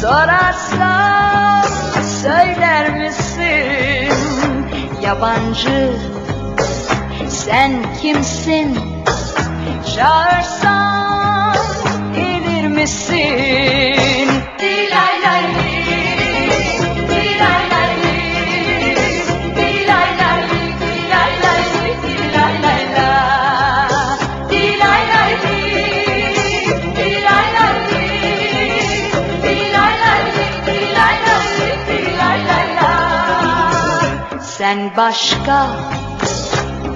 Sorarsam söyler misin? Yabancı sen kimsin? Çağırsam gelir misin? Sen başka,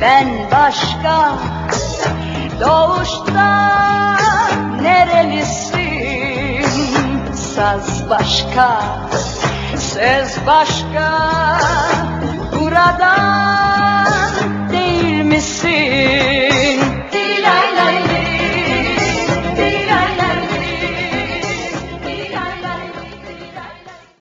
ben başka, doğuşta nerelisin? Saz başka, söz başka, buradan